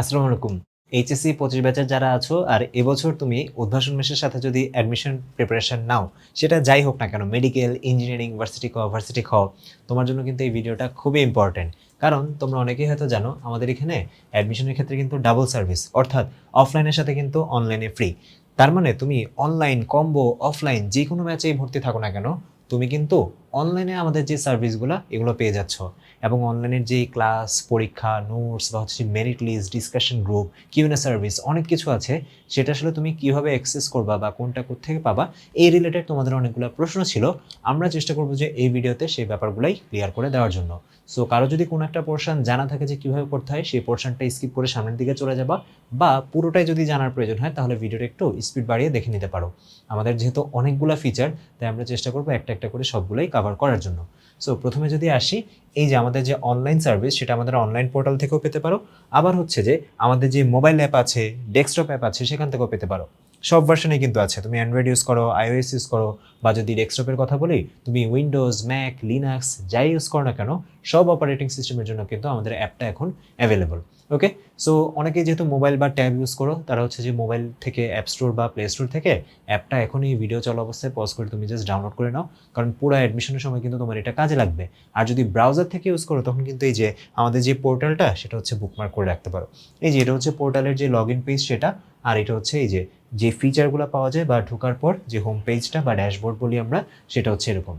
আসসালামু আলাইকুম। এইচএসসি পঁচিশ ব্যাচের যারা আছো, আর এবছর তুমি উদ্ভাসন মেশের সাথে যদি অ্যাডমিশন প্রিপারেশন নাও, সেটা যাই হোক না কেন মেডিকেল ইঞ্জিনিয়ারিং ভার্সিটি ক ভার্সিটি খ, তোমার জন্য কিন্তু এই ভিডিওটা খুবই ইম্পর্টেন্ট কারণ তোমরা অনেকেই হয়তো জানো, আমাদের এখানে অ্যাডমিশনের ক্ষেত্রে কিন্তু ডাবল সার্ভিস অর্থাৎ অফলাইনের সাথে কিন্তু অনলাইনে ফ্রি তার মানে তুমি অনলাইন কম্বো অফলাইন যে কোনো ম্যাচেই ভর্তি থাকো না কেন, তুমি কিন্তু অনলাইনে আমাদের যে সার্ভিসগুলো এগুলো পেয়ে যাচ্ছ। এবং অনলাইনে যে ক্লাস পরীক্ষা নোটস বা হচ্ছে merit list discussion group QnA service অনেক কিছু আছে। সেটা আসলে তুমি কীভাবে অ্যাক্সেস করবা বা কোনটা থেকে পাবা, এই রিলেটেড তোমাদের অনেকগুলো প্রশ্ন ছিল। আমরা চেষ্টা করব যে এই ভিডিওতে সেই ব্যাপারগুলাই ক্লিয়ার করে দেওয়ার জন্য। সো কারও যদি কোনো একটা পোর্শন জানা থাকে যে কীভাবে করতে হয়, সেই পোর্শনটা স্কিপ করে সামনের দিকে চলে যাবা বা পুরোটাই যদি জানার প্রয়োজন হয়, তাহলে ভিডিওটা একটু স্পিড বাড়িয়ে দেখে নিতে পারো। আমাদের যেহেতু অনেকগুলো ফিচার তাই আমরা চেষ্টা করব একটা একটা করে সবগুলোই কভার করার জন্য। সো প্রথমে যদি আসি, এই যে আমাদের যে অনলাইন সার্ভিস সেটা আমাদের অনলাইন পোর্টাল থেকেও পেতে পারো। আবার হচ্ছে যে, আমাদের যে মোবাইল অ্যাপ আছে ডেস্কটপ অ্যাপ আছে, সেখান থেকেও পেতে পারো। সব ভার্সনে কিন্তু আছে। তুমি অ্যান্ড্রয়েড ইউজ করো আইওএস ইউজ করো, বা যদি ডেস্কটপের কথা বলি, তুমি উইন্ডোজ ম্যাক লিনাক্স যাই ইউজ করো না কেন, সব অপারেটিং সিস্টেমের জন্য কিন্তু আমাদের অ্যাপটা এখন অ্যাভেলেবল ওকে সো অনেকে যেহেতু মোবাইল বা ট্যাব ইউজ করো, তারা হচ্ছে যে মোবাইল থেকে অ্যাপ স্টোর বা প্লে স্টোর থেকে অ্যাপটা এখনই ভিডিও চলা অবস্থায় পজ করে তুমি জাস্ট ডাউনলোড করে নাও। কারণ পুরো অ্যাডমিশনের সময় কিন্তু তোমার এটা কাজে লাগবে। আর যদি ব্রাউজার থেকে ইউজ করো, তখন কিন্তু এই যে আমাদের যে পোর্টালটা সেটা হচ্ছে বুকমার্ক করে রাখতে পারো। এই যে এটা হচ্ছে পোর্টালের যে লগ ইন পেজ সেটা, আর এটা হচ্ছে এই যে যে ফিচারগুলো পাওয়া যায় বা ঢোকার পর যে হোম পেজটা বা ড্যাশবোর্ড বলি আমরা, সেটা হচ্ছে এরকম।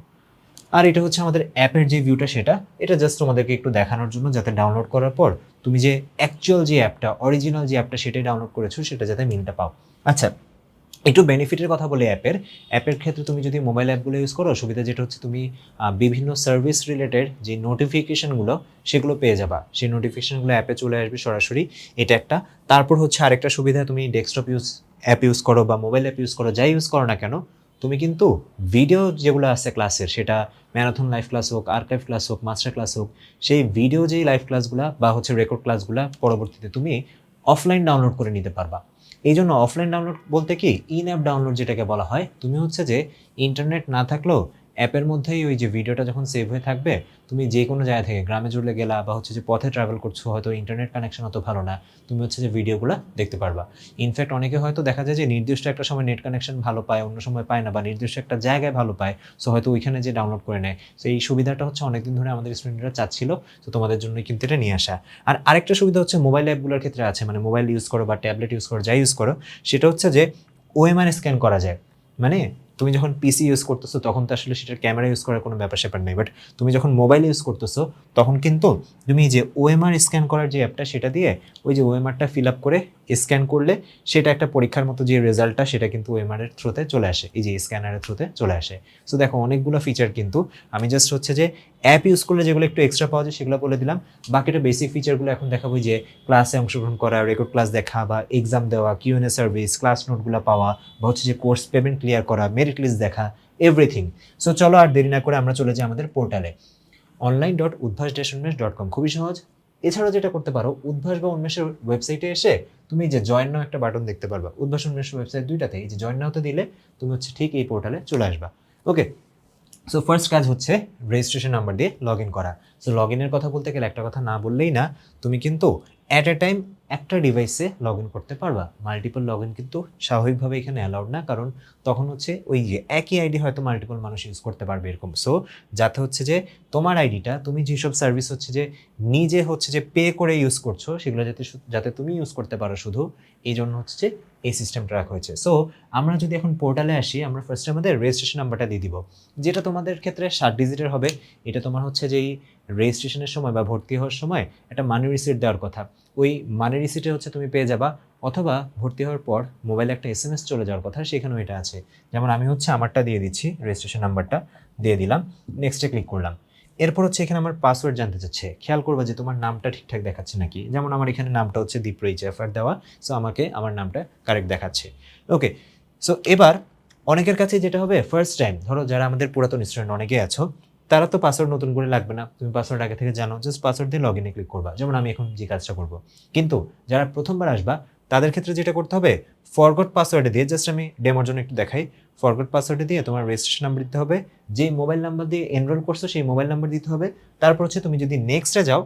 আর এটা হচ্ছে আমাদের অ্যাপের যে ভিউটা সেটা, এটা জাস্ট তোমাদেরকে একটু দেখানোর জন্য যাতে ডাউনলোড করার পর তুমি যে অ্যাকচুয়াল যে অ্যাপটা অরিজিনাল যে অ্যাপটা সেটাই ডাউনলোড করেছ, সেটা যাতে মিলটা পাও। আচ্ছা একটু বেনিফিটের কথা বলে অ্যাপের। অ্যাপের ক্ষেত্রে তুমি যদি মোবাইল অ্যাপগুলো ইউজ করো সুবিধা যেটা হচ্ছে তুমি বিভিন্ন সার্ভিস রিলেটেড যে নোটিফিকেশনগুলো সেগুলো পেয়ে যাবা। সেই নোটিফিকেশনগুলো অ্যাপে চলে আসবে সরাসরি, এটা একটা। তারপর হচ্ছে আরেকটা সুবিধা, তুমি ডেস্কটপ ইউজ অ্যাপ ইউজ করো বা মোবাইল অ্যাপ ইউজ করো, যাই ইউজ করো না কেন তুমি কিন্তু ভিডিও যেগুলো আছে ক্লাসের সেটা ম্যারাথন লাইভ ক্লাস হোক আর্কাইভ ক্লাস হোক মাস্টার ক্লাস হোক, সেই ভিডিও যেই লাইভ ক্লাসগুলো বা হচ্ছে রেকর্ড ক্লাসগুলো পরবর্তীতে তুমি অফলাইন ডাউনলোড করে নিতে পারবা। এই জন্য অফলাইন ডাউনলোড বলতে কি? ইন অ্যাপ ডাউনলোড যেটাকে বলা হয়, তুমি হচ্ছে যে ইন্টারনেট না থাকলেও অ্যাপের মধ্যেই ওই যে ভিডিওটা যখন সেভ হয়ে থাকবে তুমি যে কোনো জায়গা থেকে গ্রামে জুড়ে গেলা বা হচ্ছে যে পথে ট্রাভেল করছ, হয়তো ইন্টারনেট কানেকশন অত ভালো না, তুমি হচ্ছে যে ভিডিওগুলো দেখতে পারবা। ইনফ্যাক্ট অনেকে হয়তো দেখা যায় যে নির্দিষ্ট একটা সময় নেট কানেকশন ভালো পায়, অন্য সময় পায় না বা নির্দিষ্ট একটা জায়গায় ভালো পায় সো হয়তো ওইখানে যে ডাউনলোড করে নেয়। সো এই সুবিধাটা হচ্ছে অনেকদিন ধরে আমাদের স্টুডেন্টরা চাচ্ছিল, তো তোমাদের জন্যই কিন্তু এটা নিয়ে আসা। আর আরেকটা সুবিধা হচ্ছে মোবাইল অ্যাপগুলোর ক্ষেত্রে আছে মানে মোবাইল ইউজ করো বা ট্যাবলেট ইউজ করো যাই ইউজ করো, সেটা হচ্ছে যে ওএমআর স্ক্যান করা যায়। মানে তুমি যখন পিসি ইউজ করতেছো, তখন তো আসলে সেটার ক্যামেরা ইউজ করার কোনো ব্যাপার স্যাপার নেই। বাট তুমি যখন মোবাইল ইউজ করতেছো, তখন কিন্তু তুমি যে ওএমআর স্ক্যান করার যে অ্যাপটা সেটা দিয়ে ওই যে ওএমআরটা ফিল আপ করে স্ক্যান করলে সেটা একটা পরীক্ষার মতো যে রেজাল্টটা সেটা কিন্তু ওএমআর এর থ্রুতে চলে আসে। এই যে স্ক্যানারের থ্রুতে চলে আসে। সো দেখো, অনেকগুলো ফিচার কিন্তু, আমি জাস্ট হচ্ছে যে অ্যাপ ইউজ করলে যেগুলো একটু এক্সট্রা পাওয়া যায় সেগুলো বলে দিলাম। বাকিটা বেসিক ফিচারগুলো এখন দেখাবো, যে ক্লাসে অংশগ্রহণ করা রেকর্ড ক্লাস দেখা বা এক্সাম দেওয়া কিউএনএ সার্ভিস ক্লাস নোটগুলো পাওয়া বা হচ্ছে যে কোর্স পেমেন্ট ক্লিয়ার করা মেরিট লিস্ট দেখা এভরিথিং সো চলো আর দেরি না করে আমরা চলে যাই আমাদের পোর্টালে online dot Udvash dot com খুবই সহজ। এছাড়াও যেটা করতে পারো, উদ্ভাস বা উন্মেষের ওয়েবসাইটে এসে তুমি যে জয়েন নাও একটা বাটন দেখতে পারবা। উদ্ভাসন মিশ্র ওয়েবসাইট দুইটাতে এই যে জয়েন নাওতে দিলে তুমি হচ্ছে ঠিক এই পোর্টালে চলে আসবা। ওকে সো ফার্স্ট কাজ হচ্ছে রেজিস্ট্রেশন নাম্বার দিয়ে লগ ইন করা। সো লগ ইনের কথা বলতে গেলে একটা কথা না বললেই না, তুমি কিন্তু অ্যাট এ টাইম একটা ডিভাইসে লগ ইন করতে পারবা। মাল্টিপল লগ ইন কিন্তু স্বাভাবিকভাবে এখানে অ্যালাউড না, কারণ তখন হচ্ছে ওই যে একই আইডি হয়তো মাল্টিপল মানুষ ইউজ করতে পারবে এরকম। সো যাতে হচ্ছে যে তোমার আইডিটা তুমি যেসব সার্ভিস হচ্ছে যে নিজে হচ্ছে যে পে করে ইউজ করছ, সেগুলো যাতে যাতে তুমি ইউজ করতে পারো শুধু এই জন্য হচ্ছে যে এই সিস্টেমটা রাখা হয়েছে। সো আমরা যদি এখন পোর্টালে আসি, আমরা ফার্স্টে আমাদের রেজিস্ট্রেশন নাম্বারটা দিয়ে দিব। যেটা তোমাদের ক্ষেত্রে ষাট ডিজিটের হবে, এটা তোমার হচ্ছে যেই রেজিস্ট্রেশনের সময় বা ভর্তি হওয়ার সময় একটা মানি রিসিট দেওয়ার কথা। ওই মানি রিসিটে হচ্ছে তুমি পেয়ে যাবা, অথবা ভর্তি হওয়ার পর মোবাইলে একটা এস এম এস চলে যাওয়ার কথা, সেখানেও এটা আছে। যেমন আমি হচ্ছে আমারটা দিয়ে দিচ্ছি রেজিস্ট্রেশন নাম্বারটা দিয়ে দিলাম নেক্সটে ক্লিক করলাম। এরপর হচ্ছে এখানে আমার পাসওয়ার্ড জানতে চাচ্ছে। খেয়াল করবা যে তোমার নামটা ঠিকঠাক দেখাচ্ছে নাকি? যেমন আমার এখানে নামটা হচ্ছে দীপ্রই জাফার দেওয়া সো আমাকে আমার নামটা কারেক্ট দেখাচ্ছে। ওকে সো এবার অনেকের কাছে যেটা হবে ফার্স্ট টাইম ধরো যারা আমাদের পুরাতন স্টুডেন্ট অনেকে আছো তারা তো পাসওয়ার্ড নতুন করে লাগবে না। তুমি পাসওয়ার্ড আগে থেকে জানো জাস্ট পাসওয়ার্ড দিয়ে লগ ইনে ক্লিক করবা। যেমন আমি এখন যে কাজটা করব। কিন্তু যারা প্রথমবার আসবা, তাদের ক্ষেত্রে যেটা করতে হবে ফরগট পাসওয়ার্ডে দিয়ে জাস্ট আমি ডেমোর জন্য একটু দেখাই। ফরগট পাসওয়ার্ডে দিয়ে তোমার রেজিস্ট্রেশন নাম্বার দিতে হবে যে মোবাইল নাম্বার দিয়ে এনরোল করছ, সেই মোবাইল নাম্বার দিতে হবে। তারপর হচ্ছে তুমি যদি নেক্সটে যাও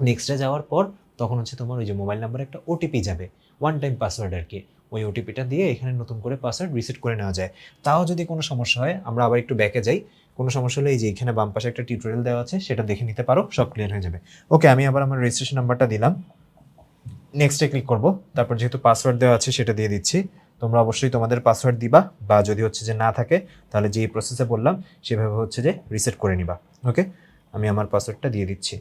নেক্সটে যাওয়ার পর তখন হচ্ছে তোমার ওই যে মোবাইল নাম্বারে একটা ওটিপি যাবে। ওয়ান টাইম পাসওয়ার্ড আর কি। ওই ওটিপিটা দিয়ে এখানে নতুন করে পাসওয়ার্ড রিসেট করে নেওয়া যায়। তাও যদি কোনো সমস্যা হয়, আমরা আবার একটু ব্যাকে যাই। কোনো সমস্যা হলে এই যে এখানে বাম পাশে একটা টিউটোরিয়াল দেওয়া আছে, সেটা দেখে নিতে পারো, সব ক্লিয়ার হয়ে যাবে। ওকে আমি আবার আমার রেজিস্ট্রেশন নাম্বারটা দিলাম। নেক্সটে ক্লিক করব। তারপর যেহেতু পাসওয়ার্ড দেওয়া আছে, সেটা দিয়ে দিচ্ছি। তোমরা অবশ্যই তোমাদের পাসওয়ার্ড দিবা, বা যদি হচ্ছে যে না থাকে, তাহলে যেই প্রসেসে বললাম, সেভাবে হচ্ছে যে রিসেট করে নিবা। ওকে আমি আমার পাসওয়ার্ডটা দিয়ে দিচ্ছি।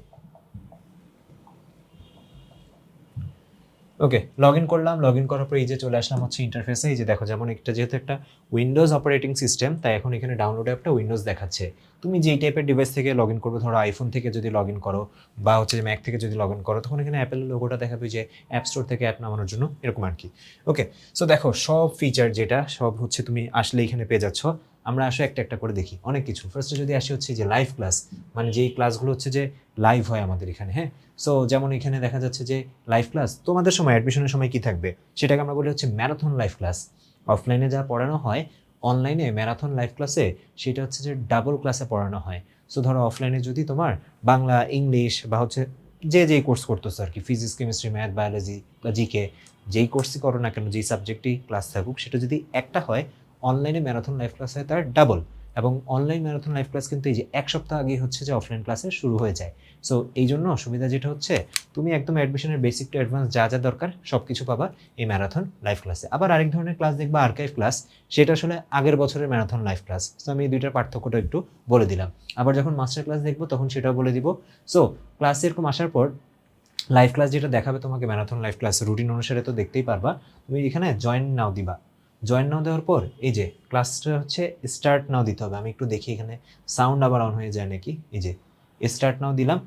ওকে লগ ইন করলাম লগ ইন করার পর এই যে চলে আসলাম হচ্ছে ইন্টারফেসে এই যে দেখো, যেমন একটা যেহেতু একটা উইন্ডোজ অপারেটিং সিস্টেম তাই এখন এখানে ডাউনলোড অ্যাপটা উইন্ডোজ দেখাচ্ছে। তুমি যেই টাইপের ডিভাইস থেকে লগ ইন করবে, ধরো আইফোন থেকে যদি লগ ইন করো বা হচ্ছে যে ম্যাক থেকে যদি লগ ইন করো, তখন এখানে অ্যাপেল লোগোটা দেখাবে যে অ্যাপ স্টোর থেকে অ্যাপ নামানোর জন্য, এরকম আর কি ওকে সো দেখো, সব ফিচার যেটা, সব হচ্ছে তুমি আসলে এখানে পেয়ে যাচ্ছ। আমরা আসলে একটা একটা করে দেখি। অনেক কিছু। ফার্স্টে যদি আসি হচ্ছে যে লাইভ ক্লাস মানে যেই ক্লাসগুলো হচ্ছে যে লাইভ হয় আমাদের এখানে হ্যাঁ? সো যেমন এখানে দেখা যাচ্ছে যে লাইভ ক্লাস তোমাদের সময় অ্যাডমিশনের সময় কী থাকবে? সেটাকে আমরা বলি হচ্ছে ম্যারাথন লাইভ ক্লাস অফলাইনে যা পড়ানো হয় অনলাইনে ম্যারাথন লাইভ ক্লাসে সেটা হচ্ছে যে ডাবল ক্লাসে পড়ানো হয়। সো ধরো অফলাইনে যদি তোমার বাংলা, ইংলিশ বা হচ্ছে যে যেই কোর্স করতেছো আর কি ফিজিক্স কেমিস্ট্রি ম্যাথ বায়োলজি বা জিকে যেই কোর্সই করো না কেন, যেই সাবজেক্টই ক্লাস থাকুক, সেটা যদি একটা হয় অনলাইনে ম্যারাথন লাইভ ক্লাস হয় তার ডাবল এবং অনলাইন ম্যারাথন লাইভ ক্লাস কিন্তু এই যে এক সপ্তাহ আগে হচ্ছে যে অফলাইন ক্লাসে শুরু হয়ে যায়। সো এই জন্য অসুবিধা যেটা হচ্ছে, তুমি একদম অ্যাডমিশনের বেসিক টু অ্যাডভান্স যা যা দরকার সব কিছু পাবা এই ম্যারাথন লাইভ ক্লাসে আবার আরেক ধরনের ক্লাস দেখবা আর্কাইভ ক্লাস সেটা আসলে আগের বছরের ম্যারাথন লাইভ ক্লাস সো আমি এই দুইটার পার্থক্যটা একটু বলে দিলাম। আবার যখন মাস্টার ক্লাস দেখব, তখন সেটাও বলে দিব। সো ক্লাস এরকম আসার পর লাইভ ক্লাস যেটা দেখাবে তোমাকে ম্যারাথন লাইভ ক্লাস রুটিন অনুসারে তো দেখতেই পারবা। তুমি এখানে জয়েন নাও দিবা। জয়েন নাও দেওয়ার পর, এই যে ক্লাসটা হচ্ছে স্টার্ট নাও দিতে হবে। আমি একটু দেখি এখানে সাউন্ড আবার অন হয়ে যায় নাকি? এই যে স্টার্ট নাও দিলাম।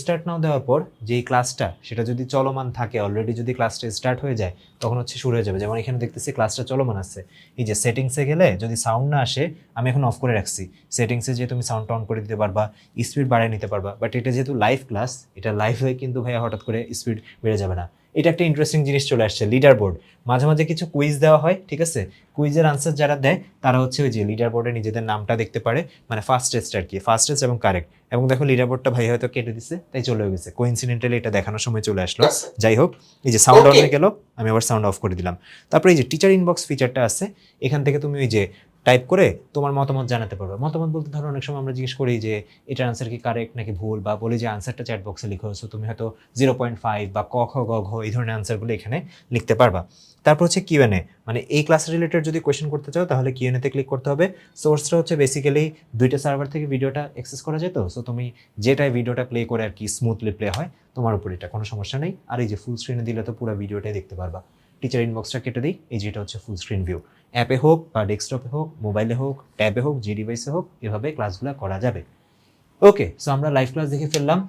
স্টার্ট নাও দেওয়ার পর যেই ক্লাসটা সেটা যদি চলমান থাকে অলরেডি যদি ক্লাসটা স্টার্ট হয়ে যায়, তখন হচ্ছে শুরু হয়ে যাবে। যেমন এখানে দেখতেছি ক্লাসটা চলমান আছে। এই যে সেটিংসে গেলে যদি সাউন্ড না আসে, আমি এখন অফ করে রাখছি। সেটিংসে যে তুমি সাউন্ড অন করে দিতে পারবা স্পিড বাড়িয়ে নিতে পারবা। বাট এটা যেহেতু লাইভ ক্লাস এটা লাইভ হয়ে কিন্তু ভাইয়া হঠাৎ করে স্পিড বেড়ে যাবে না। এটা একটা ইন্টারেস্টিং জিনিস চলে আসছে লিডার বোর্ড মাঝে মাঝে কিছু কুইজ দেওয়া হয় ঠিক আছে? কুইজের আনসার যারা দেয় তারা হচ্ছে ওই যে লিডার বোর্ডে নিজেদের নামটা দেখতে পারে মানে ফার্স্টেস্ট আর কি ফার্স্টেস্ট এবং কারেক্ট এবং দেখো লিডার বোর্ডটা ভাই হয়তো কেটে দিচ্ছে তাই চলে গেছে। কোইন্সিডেন্টালি এটা দেখানোর সময় চলে আসলো। যাই হোক এই যে সাউন্ড অন হয়ে গেল আমি আবার সাউন্ড অফ করে দিলাম। তারপরে এই যে টিচার ইনবক্স ফিচারটা আছে এখান থেকে তুমি ওই যে টাইপ করে তোমার মতামত জানাতে পারবে। মতামত বলতে ধরো অনেক সময় আমরা জিজ্ঞেস করি যে এটার আনসার কি কারেক্ট নাকি ভুল? বা বলি যে আনসারটা চ্যাট বক্সে লিখো। সো তুমি হয়তো জিরো পয়েন্ট ফাইভ বা ক, খ, গ, ঘ এই ধরনের আনসারগুলো এখানে লিখতে পারবা। তারপর হচ্ছে কিউএনএ মানে এই ক্লাস রিলেটেড যদি কোয়েশ্চেন করতে চাও, তাহলে কিউএনএতে ক্লিক করতে হবে। সোর্সটা হচ্ছে বেসিক্যালি দুইটা সার্ভার থেকে ভিডিওটা অ্যাক্সেস করা যেত সো তুমি যেটাই ভিডিওটা প্লে করে আর কি স্মুথলি প্লে হয়, তোমার উপর এটা কোনো সমস্যা নেই। আর এই যে ফুল স্ক্রিনে দিলে তো পুরো ভিডিওটাই দেখতে পারবা। টিচার ইনবক্সটা কেটে দিই। এই যেটা হচ্ছে ফুল স্ক্রিন ভিউ অ্যাপে হোক বা ডেস্কটপে হোক, মোবাইলে হোক, ট্যাবে হোক, যে ডিভাইসে হোক, এভাবে ক্লাসগুলো করা যাবে। ওকে সো আমরা লাইভ ক্লাস দেখে ফেললাম।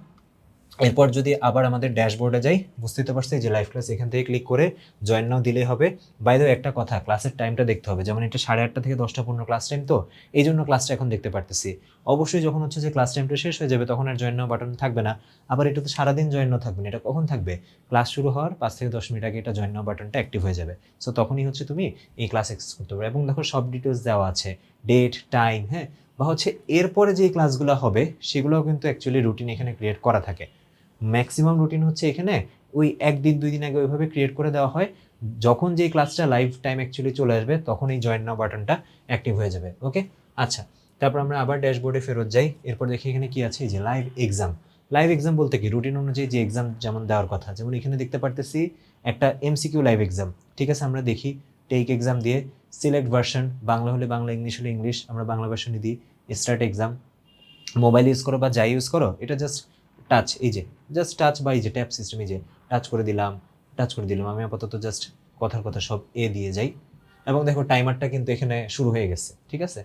এরপর যদি আবার আমাদের ড্যাশবোর্ডে যাই, বুঝতে তো পারছি যে লাইভ ক্লাস এখান থেকে ক্লিক করে জয়েন নাও দিলেই হবে। বাইরে একটা কথা ক্লাসের টাইমটা দেখতে হবে। যেমন এটা সাড়ে আটটা থেকে দশটা পনেরো ক্লাস টাইম তো, এই জন্য ক্লাসটা এখন দেখতে পারতেছি। অবশ্যই যখন হচ্ছে যে ক্লাস টাইমটা শেষ হয়ে যাবে, তখন আর জয়েন নাও বাটন থাকবে না। আবার এটা তো সারাদিন জয়েন নাও থাকবে না, এটা কখন থাকবে? ক্লাস শুরু হওয়ার পাঁচ থেকে দশ মিনিট আগে এটা জয়েন নাও বাটনটা অ্যাক্টিভ হয়ে যাবে। সো তখনই হচ্ছে তুমি এই ক্লাস অ্যাক্সেস করতে পারবে। এবং দেখো সব ডিটেলস দেওয়া আছে। ডেট টাইম হ্যাঁ? বা হচ্ছে এরপরে যে ক্লাসগুলো হবে, সেগুলোও কিন্তু অ্যাকচুয়ালি রুটিন এখানে ক্রিয়েট করা থাকে। ম্যাক্সিমাম রুটিন হচ্ছে এখানে ওই একদিন, দুই দিন আগে ওইভাবে ক্রিয়েট করে দেওয়া হয়। যখন যেই ক্লাসটা লাইভ টাইম অ্যাকচুয়ালি চলে আসবে, তখন এই জয়েন নাও বাটনটা অ্যাক্টিভ হয়ে যাবে ওকে আচ্ছা তারপর আমরা আবার ড্যাশবোর্ডে ফেরত যাই। এরপর দেখি এখানে কি আছে? যে লাইভ এক্সাম লাইভ এক্সাম বলতে কি? রুটিন অনুযায়ী যে এক্সাম যেমন দেওয়ার কথা, যেমন এখানে দেখতে পারতেছি, একটা এমসিকিউ লাইভ এক্সাম ঠিক আছে, আমরা দেখি টেক এক্সাম দিয়ে সিলেক্ট ভার্সন বাংলা হলে বাংলা, ইংলিশ হলে ইংলিশ, আমরা বাংলা ভার্সনই দিই স্টার্ট এক্সাম মোবাইল ইউজ করো বা যাই ইউজ করো, এটা জাস্ট টাচ এই যে জাস্ট টাচ বা এই যে ট্যাপ সিস্টেম এই যে টাচ করে দিলাম টাচ করে দিলাম। আমি আপাতত জাস্ট কথার কথা সব এ দিয়ে যাই। এবং দেখো টাইমারটা কিন্তু এখানে শুরু হয়ে গেছে, ঠিক আছে?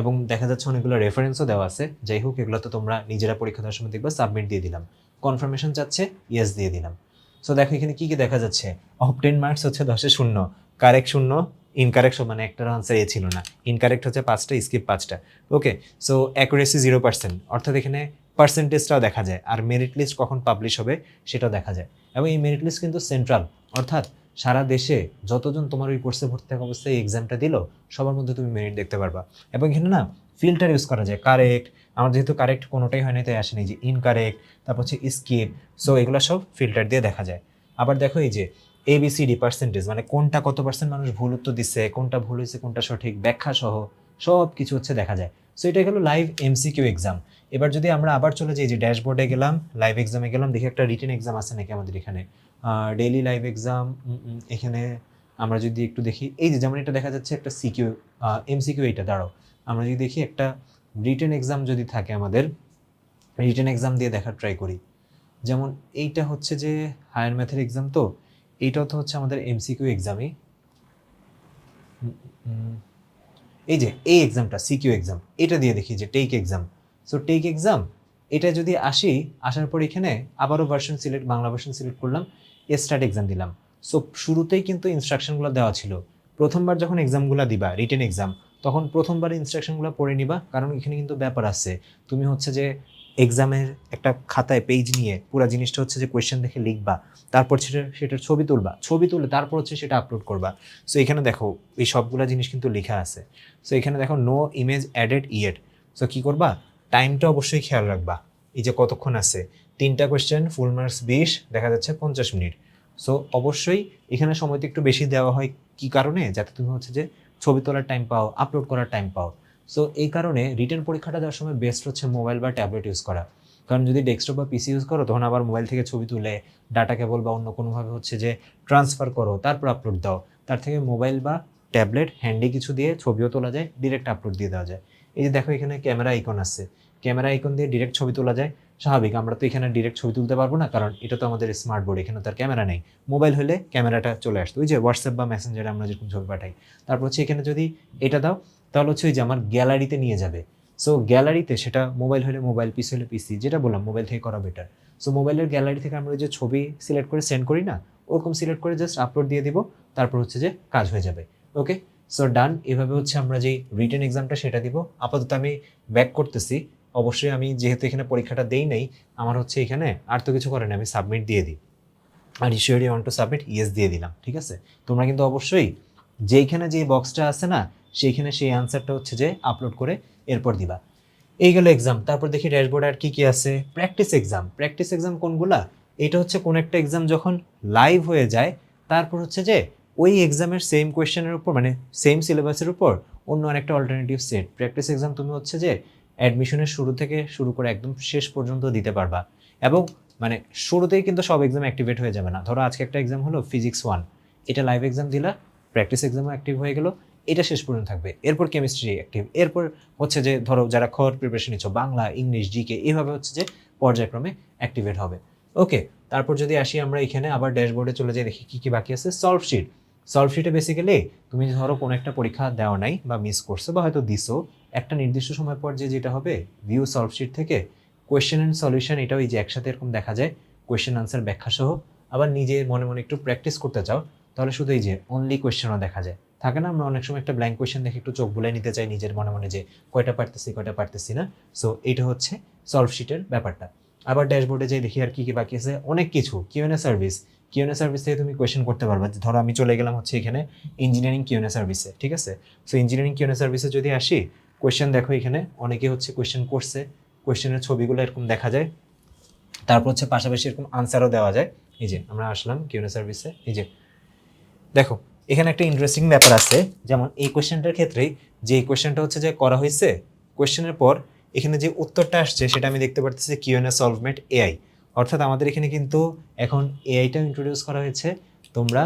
এবং দেখা যাচ্ছে অনেকগুলো রেফারেন্সও দেওয়া আছে। যাই হোক, এগুলো তো তোমরা নিজেরা পরীক্ষা দেওয়ার সময় দেখবে সাবমিট দিয়ে দিলাম। কনফার্মেশন চাচ্ছে ইয়েস দিয়ে দিলাম। সো দেখো এখানে কী কী দেখা যাচ্ছে? অফ টেন মার্কস হচ্ছে দশে শূন্য কারেক্ট শূন্য ইনকারেক্ট মানে একটার আনসার এ ছিল না। ইনকারেক্ট হচ্ছে পাঁচটা স্কিপ পাঁচটা। Okay so accuracy zero percent অর্থাৎ এখানে পার্সেন্টেজটাও দেখা যায়। আর মেরিট লিস্ট কখন পাবলিশ হবে সেটাও দেখা যায়। এবং এই মেরিট লিস্ট কিন্তু সেন্ট্রাল অর্থাৎ সারা দেশে যতজন তোমার ওই কোর্সে ভর্তি থাকা অবস্থায় এই এক্সামটা দিল, সবার মধ্যে তুমি মেরিট দেখতে পারবা। এবং এখানে না ফিল্টার ইউজ করা যায় কারেক্ট আমার যেহেতু কারেক্ট কোনোটাই হয়নি তাই আসেনি যে ইনকারেক্ট তারপর হচ্ছে স্কিপ সো এগুলো সব ফিল্টার দিয়ে দেখা যায়। আবার দেখো এই যে এবিসিডি পার্সেন্টেজ মানে কোনটা কত পার্সেন্ট মানুষ ভুল উত্তর দিচ্ছে কোনটা ভুল হয়েছে, কোনটা সঠিক, ব্যাখ্যা সহ সব কিছু হচ্ছে দেখা যায়। সো এটা গেলো লাইভ এমসিকিউ এক্সাম এবার যদি আমরা আবার চলে যাই যে ড্যাশবোর্ডে গেলাম লাইভ এক্সামে গেলাম, দেখি একটা রিটেন এক্সাম আছে নাকি আমাদের এখানে। ডেইলি লাইভ এক্সাম এখানে আমরা যদি একটু দেখি, এই যে যেমন এটা দেখা যাচ্ছে একটা সিকিউ এমসিকিউ এইটা, দাঁড়াও। আমরা যদি দেখি একটা রিটেন এক্সাম যদি থাকে আমাদের রিটেন এক্সাম দিয়ে দেখার ট্রাই করি। যেমন এইটা হচ্ছে যে হায়ার ম্যাথের এক্সাম তো, এইটাও তো হচ্ছে আমাদের এমসিকিউ এক্সামই এই যে এই এক্সামটা সিকিউ এক্সাম এটা দিয়ে দেখি যে take exam so take exam এটা যদি আসি, আসার পর এখানে আবারও version select Bangla version select করলাম স্টার্ট এক্সাম দিলাম। সো শুরুতেই কিন্তু ইনস্ট্রাকশনগুলো দেওয়া ছিল। প্রথমবার যখন এক্সামগুলো দিবা রিটেন এক্সাম তখন প্রথমবার ইনস্ট্রাকশনগুলো পড়ে নিবা, কারণ এখানে কিন্তু ব্যাপার আছে। তুমি হচ্ছে যে এক্সামের একটা খাতায় পেজ নিয়ে পুরো জিনিসটা হচ্ছে যে কোয়েশ্চেন দেখে লিখবা, তারপর সেটা, সেটার ছবি তুলবা, ছবি তুলে তারপর হচ্ছে সেটা আপলোড করবা। সো এখানে দেখো, এই সবগুলা জিনিস কিন্তু লেখা আছে। সো এখানে দেখো no image added yet so কী করবা? টাইমটা অবশ্যই খেয়াল রাখবা। এই যে কতক্ষণ আছে? তিনটা কোয়েশ্চেন ফুল মার্কস বিশ, দেখা যাচ্ছে পঞ্চাশ মিনিট। সো অবশ্যই এখানে সময়টা একটু বেশি দেওয়া হয় কি কারণে? যাতে তুমি হচ্ছে যে ছবি তোলার টাইম পাও আপলোড করার টাইম পাও। সো এই কারণে রিটার্ন পরীক্ষাটা দেওয়ার সময় বেস্ট হচ্ছে মোবাইল বা ট্যাবলেট ইউজ করা। কারণ যদি ডেস্কটপ বা পিসি ইউজ করো, তখন আবার মোবাইল থেকে ছবি তুলে ডাটা কেবল বা অন্য কোনোভাবে হচ্ছে যে ট্রান্সফার করো, তারপর আপলোড দাও। তার থেকে মোবাইল বা ট্যাবলেট হ্যান্ডি কিছু দিয়ে ছবিও তোলা যায় ডিরেক্ট আপলোড দিয়ে দেওয়া যায়। এই যে দেখো এখানে ক্যামেরা আইকন আছে। ক্যামেরা আইকন দিয়ে ডিরেক্ট ছবি তোলা যায়। স্বাভাবিক, আমরা তো এখানে ডিরেক্ট ছবি তুলতে পারব না, কারণ এটা তো আমাদের স্মার্ট বোর্ড এখানে তার ক্যামেরা নেই। মোবাইল হলে ক্যামেরাটা চলে আসতো। ওই যে হোয়াটসঅ্যাপ বা মেসেঞ্জারে আমরা যেরকম ছবি পাঠাই। তারপর হচ্ছে এখানে যদি এটা দাও, তাহলে হচ্ছে ওই যে আমার গ্যালারিতে নিয়ে যাবে। সো গ্যালারিতে সেটা মোবাইল হলে মোবাইল পিসি হলে পিসি যেটা বললাম মোবাইল থেকে করা বেটার সো মোবাইলের গ্যালারি থেকে আমরা ওই যে ছবি সিলেক্ট করে সেন্ড করি না, ওরকম সিলেক্ট করে জাস্ট আপলোড দিয়ে দিব। তারপর হচ্ছে যে কাজ হয়ে যাবে। ওকে সো ডান এভাবে হচ্ছে আমরা যেই রিটেন এক্সামটা সেটা দিব। আপাতত আমি ব্যাক করতেছি। অবশ্যই আমি যেহেতু এখানে পরীক্ষাটা দেই নাই, আমার হচ্ছে এখানে আর তো কিছু করে না আমি সাবমিট দিয়ে দিই। আর ইস্যুয়ারি ওয়ান টু সাবমিট ইয়েস দিয়ে দিলাম। ঠিক আছে? তোমরা কিন্তু অবশ্যই যেইখানে যে বক্সটা আছে না, সেইখানে সেই অ্যান্সারটা হচ্ছে যে আপলোড করে এরপর দিবা। এই গেল এক্সাম তারপর দেখি ড্যাশবোর্ডে আর কী কী আছে? প্র্যাকটিস এক্সাম প্র্যাকটিস এক্সাম কোনগুলা? এটা হচ্ছে কোন একটা এক্সাম যখন লাইভ হয়ে যায়, তারপর হচ্ছে যে ওই এক্সামের সেম কোয়েশ্চেনের উপর মানে সেম সিলেবাসের উপর অন্য আরেকটা অল্টারনেটিভ সেট প্র্যাকটিস এক্সাম তুমি হচ্ছে যে অ্যাডমিশনের শুরু থেকে শুরু করে একদম শেষ পর্যন্ত দিতে পারবা। এবং মানে শুরুতেই কিন্তু সব এক্সাম অ্যাক্টিভেট হয়ে যাবে না। ধরো আজকে একটা এক্সাম হলো ফিজিক্স ওয়ান এটা লাইভ এক্সাম দিলা প্র্যাকটিস এক্সামও অ্যাক্টিভ হয়ে গেলো, এটা শেষ পর্যন্ত থাকবে। এরপর কেমিস্ট্রি অ্যাক্টিভ এরপর হচ্ছে যে ধরো যারা খর প্রিপারেশন নিচ্ছ, বাংলা, ইংলিশ জিকে এইভাবে হচ্ছে যে পর্যায়ক্রমে অ্যাক্টিভেট হবে। ওকে তারপর যদি আসি আমরা এখানে আবার ড্যাশবোর্ডে চলে যাই, দেখি কী কী বাকি আছে। সলভ শিট সলভ শিটে বেসিক্যালি তুমি ধরো কোনো একটা পরীক্ষা দেওয়া নাই বা মিস করছ বা হয়তো দিছো, একটা নির্দিষ্ট সময় পর যে যেটা হবে ভিউ সলভ শিট থেকে কোয়েশ্চেন অ্যান্ড সলিউশন এটাও এই যে একসাথে এরকম দেখা যায় কোয়েশ্চেন আনসার ব্যাখ্যা সহ, আবার নিজে মনে মনে একটু প্র্যাকটিস করতে চাও, তাহলে শুধু এই যে অনলি কোয়েশ্চেনও দেখা যায়। থাকে না আমরা অনেক সময় একটা ব্ল্যাঙ্ক কোয়েশ্চেন দেখে একটু চোখ বুলাই নিতে চাই নিজের মনে মনে যে কয়টা পারতেছি কয়টা পারতেছি না। সো এটা হচ্ছে সলভ শিটের ব্যাপারটা। আবার ড্যাশবোর্ডে যে দেখি আর কি কি বাকি আছে। অনেক কিছু কিউএনএ সার্ভিস কিউএনএ সার্ভিস থেকে তুমি কোয়েশ্চেন করতে পারবা ধরো আমি চলে গেলাম হচ্ছে এখানে ইঞ্জিনিয়ারিং কিউএনএ সার্ভিসে ঠিক আছে? সো ইঞ্জিনিয়ারিং কিউএনএ সার্ভিসে যদি আসি কোয়েশ্চেন দেখো এখানে অনেকে হচ্ছে কোয়েশ্চেন করছে কোয়েশ্চেনের ছবিগুলো এরকম দেখা যায়। তারপর হচ্ছে পাশাপাশি এরকম আনসারও দেওয়া যায়। এই যে, আমরা আসলাম কিউএনএ সার্ভিসে এই যে। দেখো, এখানে একটা ইন্টারেস্টিং ব্যাপার আছে, যেমন এই কোয়েশ্চেনটার ক্ষেত্রেই যে কোয়েশ্চেনটা হচ্ছে যে করা হয়েছে কোয়েশ্চেনের পর এখানে যে উত্তরটা আসছে, সেটা আমি দেখতে পারতেছি কিউএনএ সলভমেন্ট এআই অর্থাৎ আমাদের এখানে কিন্তু এখন এআইটা ইন্ট্রোডিউস করা হয়েছে। তোমরা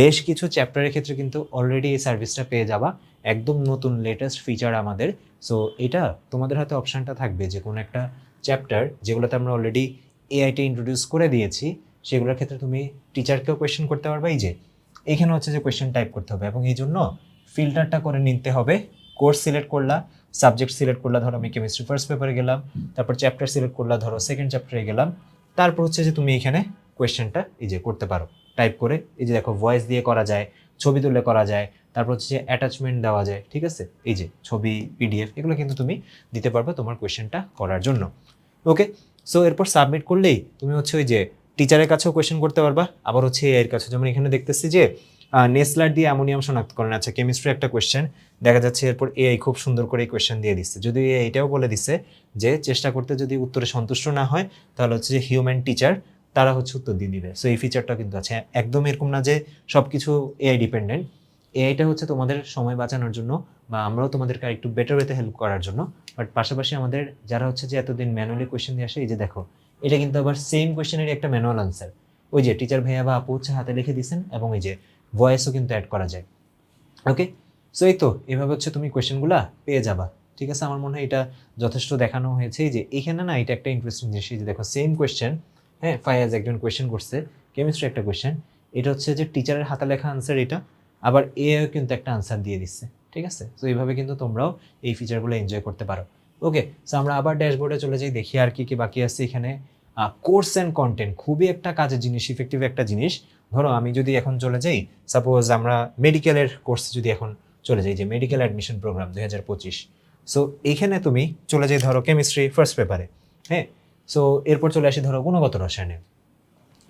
বেশ কিছু চ্যাপ্টারের ক্ষেত্রে কিন্তু অলরেডি এই সার্ভিসটা পেয়ে যাবা। একদম নতুন লেটেস্ট ফিচার আমাদের। সো এটা তোমাদের হাতে অপশানটা থাকবে যে কোনো একটা চ্যাপ্টার যেগুলোতে আমরা অলরেডি এআইটা ইন্ট্রোডিউস করে দিয়েছি, সেগুলোর ক্ষেত্রে তুমি টিচারকেও কোয়েশ্চেন করতে পারবে। এই যে এখানে হচ্ছে যে কোয়েশ্চেন টাইপ করতে হবে এবং এই জন্য ফিল্টারটা করে নিতে হবে। কোর্স সিলেক্ট করলা সাবজেক্ট সিলেক্ট করলা, ধরো আমি কেমিস্ট্রি ফার্স্ট পেপারে গেলাম, তারপর চ্যাপ্টার সিলেক্ট করলা, ধরো সেকেন্ড চ্যাপ্টারে গেলাম। তারপর হচ্ছে যে তুমি এখানে কোয়েশ্চেনটা এই যে করতে পারো। টাইপ করে এই যে দেখো ভয়েস দিয়ে করা যায়, ছবি তুলে করা যায়, তারপর হচ্ছে যে অ্যাটাচমেন্ট দেওয়া যায়, ঠিক আছে? এই যে ছবি পিডিএফ এগুলো কিন্তু তুমি দিতে পারবে তোমার কোয়েশ্চেনটা করার জন্য। ওকে সো এরপর সাবমিট করলেই তুমি হচ্ছে ওই যে টিচারের কাছেও কোয়েশ্চেন করতে পারবা, আবার হচ্ছে এর কাছে যেমন এখানে দেখতেছি যে নেসলার দিয়ে অ্যামোনিয়াম শনাক্তকরণ আচ্ছা কেমিস্ট্রি একটা কোয়েশ্চেন দেখা যাচ্ছে এরপর এআই খুব সুন্দর করে এই কোয়েশ্চেন দিয়ে দিচ্ছে। যদি AI এটাও বলে দিচ্ছে যে, চেষ্টা করতে যদি উত্তরে সন্তুষ্ট না হয়, তাহলে হচ্ছে যে হিউম্যান টিচার তারা হচ্ছে উত্তর দিয়ে দিবে। সো এই ফিচারটা কিন্তু আছে। একদম এরকম না যে সব কিছু এআই ডিপেন্ডেন্ট এআইটা হচ্ছে তোমাদের সময় বাঁচানোর জন্য বা আমরাও তোমাদেরকে একটু বেটার ওয়েতে হেল্প করার জন্য। বাট পাশাপাশি আমাদের যারা হচ্ছে যে এতদিন ম্যানুয়ালি কোয়েশ্চেন দিয়ে আসে, এই যে দেখো, এটা কিন্তু আবার সেম কোয়েশ্চেনেরই একটা ম্যানুয়াল আনসার ওই যে টিচার ভাইয়া বা আপু হচ্ছে হাতে লিখে দিয়েছেন এবং এই যে ভয়েসও কিন্তু অ্যাড করা যায়। ওকে সো এই তো, এভাবে হচ্ছে তুমি কোয়েশ্চেনগুলো পেয়ে যাবা। ঠিক আছে? আমার মনে হয় এটা যথেষ্ট দেখানো হয়েছে। যে, এখানে না, এটা একটা ইন্টারেস্টিং জিনিস। যে, দেখো সেম কোয়েশ্চেন হ্যাঁ ফায়াজ একজন কোয়েশ্চেন করছে কেমিস্ট্রি একটা কোয়েশ্চেন এটা হচ্ছে যে টিচারের হাতে লেখা আনসার এটা, আবার এও কিন্তু একটা আনসার দিয়ে দিচ্ছে। ঠিক আছে? তো এইভাবে কিন্তু তোমরাও এই ফিচারগুলো এনজয় করতে পারো। ওকে সো আমরা আবার ড্যাশবোর্ডে চলে যাই, দেখি আর কি কি বাকি আছে এখানে। কোর্স অ্যান্ড কন্টেন্ট খুবই একটা কাজের জিনিস ইফেক্টিভ একটা জিনিস। ধরো আমি যদি এখন চলে যাই সাপোজ আমরা মেডিকেলের কোর্সে যদি এখন চলে যাই, যে মেডিকেল অ্যাডমিশন প্রোগ্রাম দুই হাজার পঁচিশ। সো এইখানে তুমি চলে যাই ধরো কেমিস্ট্রি ফার্স্ট পেপারে হ্যাঁ? সো এরপর চলে আসি ধরো গুণগত রসায়নে।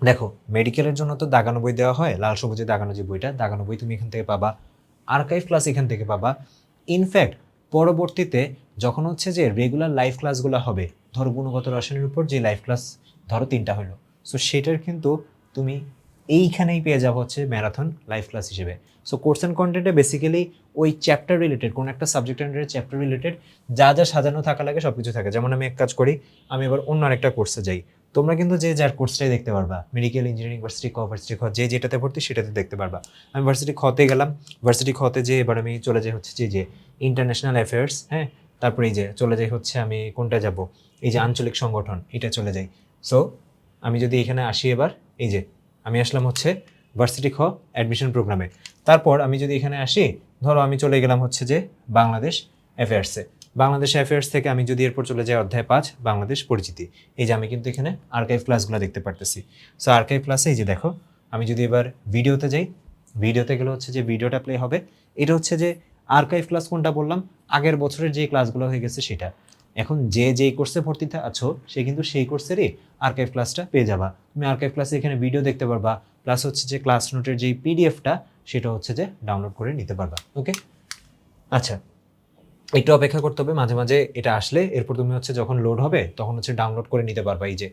দেখো মেডিকেলের জন্য তো দাগানো বই দেওয়া হয়, লাল সবুজে দাগানো যে বইটা দাগানো বই তুমি এখান থেকে পাবা। আর্কাইভ ক্লাস এখান থেকে পাবা। ইনফ্যাক্ট পরবর্তীতে যখন হচ্ছে যে রেগুলার লাইভ ক্লাসগুলো হবে ধরো গুণগত রসায়নের উপর যে লাইভ ক্লাস ধরো তিনটা হলো। সো সেটার কিন্তু তুমি এইখানেই পেয়ে যাব হচ্ছে ম্যারাথন লাইভ ক্লাস হিসেবে। সো কোর্স অ্যান্ড কন্টেন্টে বেসিক্যালি ওই চ্যাপ্টার রিলেটেড কোনো একটা সাবজেক্ট আন্ডারে চ্যাপ্টার রিলেটেড যা যা সাজানো থাকা লাগে সব কিছু থাকে। যেমন আমি এক কাজ করি, আমি এবার অন্য আরেকটা কোর্সে যাই। তোমরা কিন্তু যে যার কোর্সটাই দেখতে পারবা মেডিকেল ইঞ্জিনিয়ারিং ভার্সিটি ক ভার্সিটি খ, যে যেটাতে ভর্তি সেটাতে দেখতে পারবা। আমি ভার্সিটি খতে গেলাম ভার্সিটি খতে যে এবার আমি চলে যাই হচ্ছে যে যে ইন্টারন্যাশনাল অ্যাফেয়ার্স হ্যাঁ? তারপরে এই যে চলে যাই হচ্ছে আমি কোনটা যাব? এই যে আঞ্চলিক সংগঠন, এটা চলে যাই সো আমি যদি এখানে আসি এবার, এই যে, আমি আসলাম হচ্ছে ভার্সিটি খ অ্যাডমিশন প্রোগ্রামে তারপর আমি যদি এখানে আসি, ধরো আমি চলে গেলাম হচ্ছে যে বাংলাদেশ অ্যাফেয়ার্সে বাংলাদেশ অ্যাফেয়ার্স থেকে আমি যদি এরপর চলে যাই অধ্যায় পাঁচ, বাংলাদেশ পরিচিতি। এই যে আমি কিন্তু এখানে আর্কাইভ ক্লাসগুলো দেখতে পারতেছি। সো আর্কাইভ ক্লাসে এই যে দেখো, আমি যদি এবার ভিডিওতে যাই, ভিডিওতে গেলে হচ্ছে যে ভিডিওটা প্লে হবে। এটা হচ্ছে যে আর্কাইভ ক্লাস কোনটা বললাম? আগের বছরের যে ক্লাসগুলো হয়ে গেছে সেটা। এখন যে যেই কোর্সে ভর্তিতে আছো, সে কিন্তু সেই কোর্সেরই আর্কাইভ ক্লাসটা পেয়ে যাবা। তুমি আর্কাইভ ক্লাসে এখানে ভিডিও দেখতে পারবা প্লাস হচ্ছে যে ক্লাস নোটের যেই পিডিএফটা সেটা হচ্ছে যে ডাউনলোড করে নিতে পারবা ওকে আচ্ছা একটু অপেক্ষা করতে হবে, মাঝে মাঝে এটা আসলে এরপর তুমি হচ্ছে যখন লোড হবে, তখন হচ্ছে ডাউনলোড করে নিতে পারবা, এই যে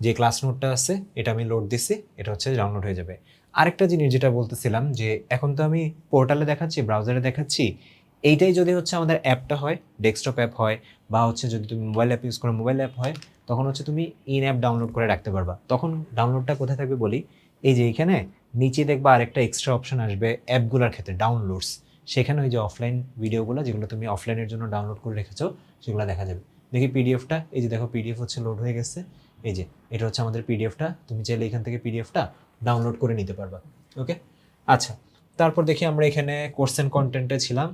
যে ক্লাস নোটটা আছে, এটা আমি লোড দিছি, এটা হচ্ছে ডাউনলোড হয়ে যাবে। আরেকটা জিনিস যেটা বলতেছিলাম, যে এখন তো আমি পোর্টালে দেখাচ্ছি ব্রাউজারে দেখাচ্ছি এইটাই যদি হচ্ছে আমাদের অ্যাপটা হয় ডেস্কটপ অ্যাপ হয়, বা হচ্ছে যদি তুমি মোবাইল অ্যাপ ইউজ করো মোবাইল অ্যাপ হয়, তখন হচ্ছে তুমি ইন অ্যাপ ডাউনলোড করে রাখতে পারবা। তখন ডাউনলোডটা কোথায় থাকবে বলি? এই যে এখানে নিচে দেখবা আরেকটা এক্সট্রা অপশন আসবে অ্যাপগুলোর ক্ষেত্রে ডাউনলোডস সেখানে ওই যে অফলাইন ভিডিওগুলো যেগুলো তুমি অফলাইনের জন্য ডাউনলোড করে রেখেছো, সেগুলো দেখা যাবে। দেখি পিডিএফটা এই যে দেখো পিডিএফ হচ্ছে লোড হয়ে গেছে। এই যে, এটা হচ্ছে আমাদের পিডিএফটা তুমি চাইলে এখান থেকে পিডিএফটা ডাউনলোড করে নিতে পারবা। ওকে আচ্ছা তারপর দেখি আমরা এখানে কোর্স অ্যান্ড কন্টেন্টে ছিলাম।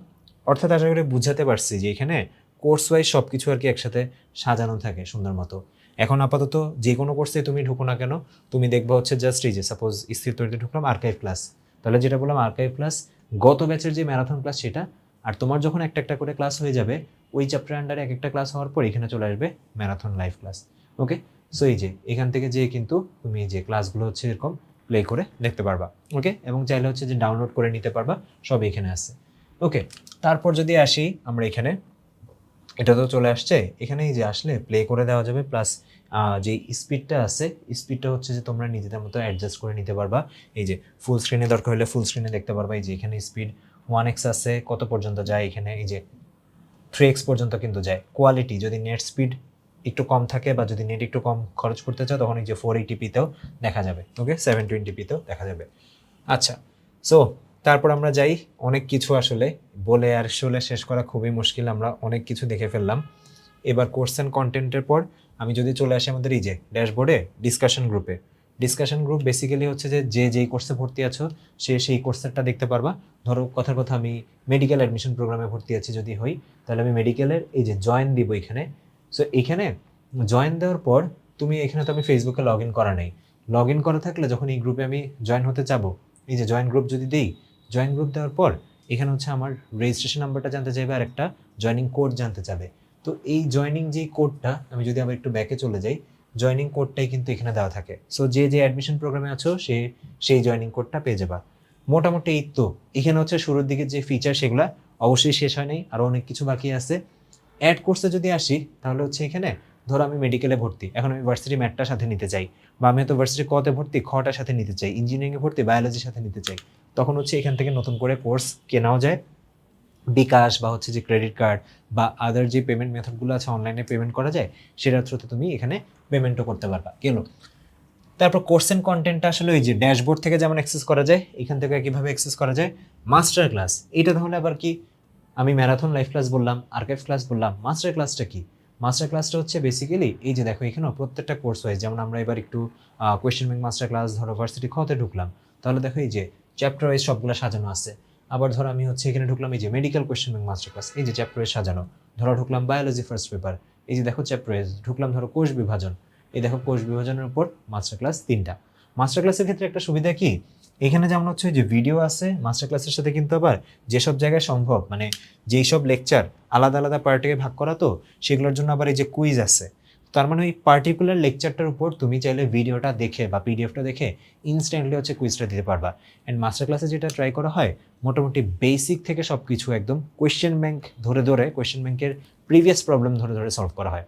অর্থাৎ আশা করে বুঝাতে পারছি যে এখানে কোর্স ওয়াইজ সব কিছু আর কি একসাথে সাজানো থাকে সুন্দর মতো। এখন আপাতত যে কোনো কোর্সে তুমি ঢুকো না কেন, তুমি দেখবা হচ্ছে জাস্ট এই যে সাপোজ স্থির তৈরিতে ঢুকলাম আর্কাইভ ক্লাস তাহলে যেটা বললাম আর্কাইভ ক্লাস গত ব্যাচের যে ম্যারাথন ক্লাস সেটা, আর তোমার যখন একটা একটা করে ক্লাস হয়ে যাবে, ওই চ্যাপ্টার আন্ডারে এক একটা ক্লাস হওয়ার পর এখানে চলে আসবে marathon live class okay so এই যে, এখান থেকে যে কিন্তু তুমি এই যে ক্লাসগুলো হচ্ছে এরকম প্লে করে দেখতে পারবা। ওকে এবং চাইলে হচ্ছে যে ডাউনলোড করে নিতে পারবা সব এখানে আছে। ওকে তারপর যদি আসি আমরা এখানে, এটা তো চলে আসছে এখানে এই যে আসলে প্লে করে দেওয়া যাবে প্লাস যে স্পিডটা আছে স্পিডটা হচ্ছে যে তোমরা নিজেদের মতো অ্যাডজাস্ট করে নিতে পারবা। এই যে ফুল স্ক্রিনে দরকার হলে ফুল স্ক্রিনে দেখতে পারবা, এই যে এখানে স্পিড ওয়ান এক্স আছে, কত পর্যন্ত যায় এখানে, এই যে থ্রি এক্স পর্যন্ত কিন্তু যায়। কোয়ালিটি যদি নেট স্পিড একটু কম থাকে বা যদি নেট একটু কম খরচ করতে চাও, তখন এই যে ফোর এইটিপিতেও দেখা যাবে ওকে সেভেন টোয়েন্টিপিতেও দেখা যাবে। আচ্ছা সো তারপর আমরা যাই অনেক কিছু আসলে। বলে আর আসলে শেষ করা খুবই মুশকিল, আমরা অনেক কিছু দেখে ফেললাম। এবার কোর্স অ্যান্ড কন্টেন্টের পর আমি যদি চলে আসি আমাদের এই যে ড্যাশবোর্ডে ডিসকাশন গ্রুপে ডিসকাশন গ্রুপ বেসিক্যালি হচ্ছে যে যে যেই কোর্সে ভর্তি আছো, সে সেই কোর্সেরটা দেখতে পারবা। ধরো কথার কথা আমি মেডিকেল অ্যাডমিশন প্রোগ্রামে ভর্তি আছি যদি হই, তাহলে আমি মেডিকেলের এই যে জয়েন দিব এখানে। সো এখানে জয়েন দেওয়ার পর তুমি, এখানে তো আমি ফেসবুকে লগ ইন করা নেই। লগ ইন করা থাকলে যখন এই গ্রুপে আমি জয়েন হতে চাবো, এই যে জয়েন গ্রুপ যদি দিই জয়েন গ্রুপ দেওয়ার পর, এখানে হচ্ছে আমার রেজিস্ট্রেশন নাম্বারটা জানতে চাইবে, আর একটা জয়েনিং কোড জানতে চাবে তো এই জয়েনিং যেই কোডটা আমি যদি আবার একটু ব্যাকে চলে যাই জয়েনিং কোডটাই কিন্তু এখানে দেওয়া থাকে। সো যে যে অ্যাডমিশন প্রোগ্রামে আছো, সে, সেই জয়েনিং কোডটা পেয়ে যাবা। মোটামুটি এই তো, এখানে হচ্ছে শুরুর দিকে যে ফিচার সেগুলা অবশ্যই শেষ হয় নাই আরও অনেক কিছু বাকি আছে। অ্যাড কোর্সে যদি আসি, তাহলে হচ্ছে এখানে, ধরো আমি মেডিকেলে ভর্তি, এখন আমি ভার্সিটি ম্যাটটার সাথে নিতে চাই, বা আমি তো ভার্সিটি কতে ভর্তি, খটার সাথে নিতে চাই ইঞ্জিনিয়ারিংয়ে ভর্তি বায়োলজির সাথে নিতে চাই। তখন হচ্ছে এখান থেকে নতুন করে কোর্স কেনাও যায়। বিকাশ বা হচ্ছে যে ক্রেডিট কার্ড বা আদার যে পেমেন্ট মেথডগুলো আছে অনলাইনে পেমেন্ট করা যায়, সেটার থ্রুতে তুমি এখানে পেমেন্টও করতে পারবা। গেল তারপর কোর্স এন্ড কন্টেন্টটা আসলে ওই যে ড্যাশবোর্ড থেকে যেমন অ্যাক্সেস করা যায়, এখান থেকে কীভাবে অ্যাক্সেস করা যায়। মাস্টার ক্লাস এটা তাহলে আবার কি? আমি ম্যারাথন লাইফ ক্লাস বললাম আর্কাইভ ক্লাস বললাম মাস্টার ক্লাসটা কি? মাস্টার ক্লাসটা হচ্ছে বেসিক্যালি এই যে দেখো এখানেও প্রত্যেকটা কোর্স হয় যেমন আমরা এবার একটু কোয়েশ্চেন ব্যাংক মাস্টার ক্লাস ধরো ভার্সিটি খতে ঢুকলাম। তাহলে দেখো এই যে চ্যাপ্টার ওয়াইজ সবগুলো সাজানো আছে। আবার ধরো আমি হচ্ছে এখানে ঢুকলাম এই যে medical question bank master class এই যে চ্যাপ্টার ওয়াইজ সাজানো। ধরো ঢুকলাম বায়োলজি ফার্স্ট পেপার এই যে দেখো চ্যাপ্টার ওয়াইজ ঢুকলাম ধরো কোষ বিভাজন। এই দেখো কোষ বিভাজনের উপর মাস্টার ক্লাস তিনটা। মাস্টার ক্লাসের ক্ষেত্রে একটা সুবিধা কি? এখানে যেমন হচ্ছে যে ভিডিও আছে মাস্টার ক্লাসের সাথে কিন্তু আবার যেসব জায়গায় সম্ভব মানে যেই সব লেকচার আলাদা আলাদা পার্টিকে ভাগ করা তো, সেগুলোর জন্য আবার এই যে কুইজ আছে। তার মানে ওই পার্টিকুলার লেকচারটার উপর তুমি চাইলে ভিডিওটা দেখে বা পিডিএফটা দেখে ইনস্ট্যান্টলি হচ্ছে কুইজটা দিতে পারবা। অ্যান্ড মাস্টার ক্লাসে যেটা ট্রাই করা হয়, মোটামুটি বেসিক থেকে সব কিছু একদম কোয়েশ্চেন ব্যাংক ধরে ধরে কোয়েশ্চেন ব্যাংকের প্রিভিয়াস প্রবলেম ধরে ধরে সলভ করা হয়।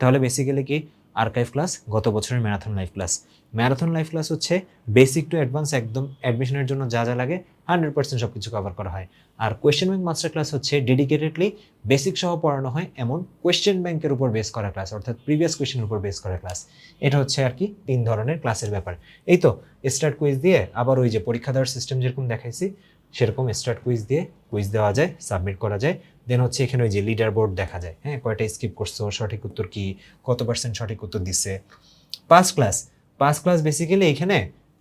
তাহলে বেসিক্যালি কি? আর্কাইভ ক্লাস গত বছরের marathon live class marathon live class হচ্ছে বেসিক টু অ্যাডভান্স একদম অ্যাডমিশনের জন্য যা যা লাগে হান্ড্রেড পার্সেন্ট সব কিছু কভার করা হয়। আর কোয়েশ্চেন ব্যাংক মাস্টার ক্লাস হচ্ছে ডেডিকেটেডলি বেসিক সহ পড়ানো হয় এমন কোয়েশ্চেন ব্যাংকের উপর বেস করা ক্লাস অর্থাৎ প্রিভিয়াস কোয়েশ্চেনের উপর বেস করা ক্লাস এটা হচ্ছে আর কি তিন ধরনের ক্লাসের ব্যাপার। এই তো স্টার্ট কুইজ দিয়ে আবার ওই যে পরীক্ষা দেওয়ার সিস্টেম যেরকম দেখাইছি, সেরকম স্টার্ট কুইজ দিয়ে কুইজ দেওয়া যায় সাবমিট করা যায়। দেন হচ্ছে এখানে ওই যে লিডার বোর্ড দেখা যায় হ্যাঁ কয়টা স্কিপ করছ, সঠিক উত্তর কি, কত পার্সেন্ট সঠিক উত্তর দিচ্ছে pass class pass class basically এখানে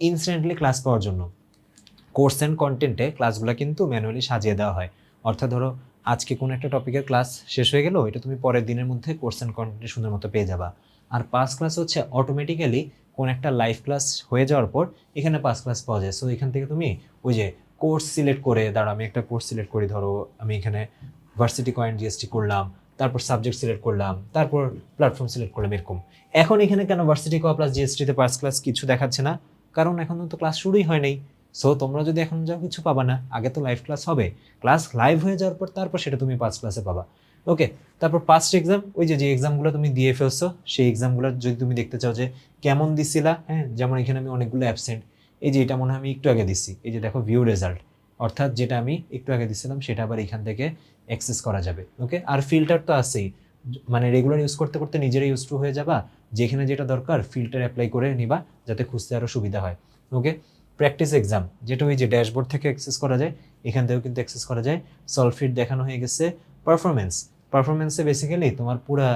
ইনস্ট্যান্টলি ক্লাস পাওয়ার জন্য। কোর্স অ্যান্ড কন্টেন্টে ক্লাসগুলো কিন্তু ম্যানুয়ালি সাজিয়ে দেওয়া হয়। অর্থাৎ ধরো, আজকে কোনো একটা টপিকের ক্লাস শেষ হয়ে গেল, এটা তুমি পরের দিনের মধ্যে কোর্স অ্যান্ড কন্টেন্টে সুন্দর মতো পেয়ে যাবা। আর পাস ক্লাস হচ্ছে অটোমেটিক্যালি কোন একটা লাইভ ক্লাস হয়ে যাওয়ার পর, এখানে পাস ক্লাস পাওয়া যায়। সো এখান থেকে তুমি ওই যে কোর্স সিলেক্ট করে দাঁড়া আমি একটা কোর্স সিলেক্ট করি, ধরো, আমি এখানে ভার্সিটি কয়েন জিএসটি করলাম, তারপর সাবজেক্ট সিলেক্ট করলাম, তারপর প্ল্যাটফর্ম সিলেক্ট করলাম, এরকম। এখন এখানে কেন ভার্সিটি ক প্লাস জিএসটিতে পাস ক্লাস কিছু দেখাচ্ছে না? কারণ এখন তো ক্লাস শুরুই হয় নাই। সো তোমরা যদি এখন যাও কিছু পাবা না, আগে তো লাইভ ক্লাস হবে। ক্লাস লাইভ হয়ে যাওয়ার পর তারপর সেটা তুমি পাস ক্লাসে পাবা। ওকে তারপর পাস্ট এক্সাম ওই যে যে এক্সামগুলো তুমি দিয়ে ফেলছো, সেই এক্সামগুলো যদি তুমি দেখতে চাও যে, কেমন দিছিলা হ্যাঁ যেমন এখানে আমি অনেকগুলো অ্যাবসেন্ট এই যে, এটা মনে হয় আমি একটু আগে দিছি। এই যে, দেখো ভিউ রেজাল্ট অর্থাৎ যেটা আমি একটু আগে দিছিলাম, সেটা আবার এখান থেকে অ্যাক্সেস করা যাবে। ওকে আর ফিল্টার তো আছেই। মানে রেগুলার ইউজ করতে করতে নিজেরাই ইউজ টু হয়ে যাবা। যেখানে যেটা দরকার ফিল্টার অ্যাপ্লাই করে নিবা, যাতে খুঁজতে আরও সুবিধা হয়। ওকে প্র্যাকটিস এক্সাম যেটা ওই যে ড্যাশবোর্ড থেকে অ্যাক্সেস করা যায়, এখান থেকেও কিন্তু অ্যাক্সেস করা যায়। সলফিট দেখানো হয়ে গেছে পারফরমেন্স পারফরমেন্সে বেসিক্যালি তোমার পুরা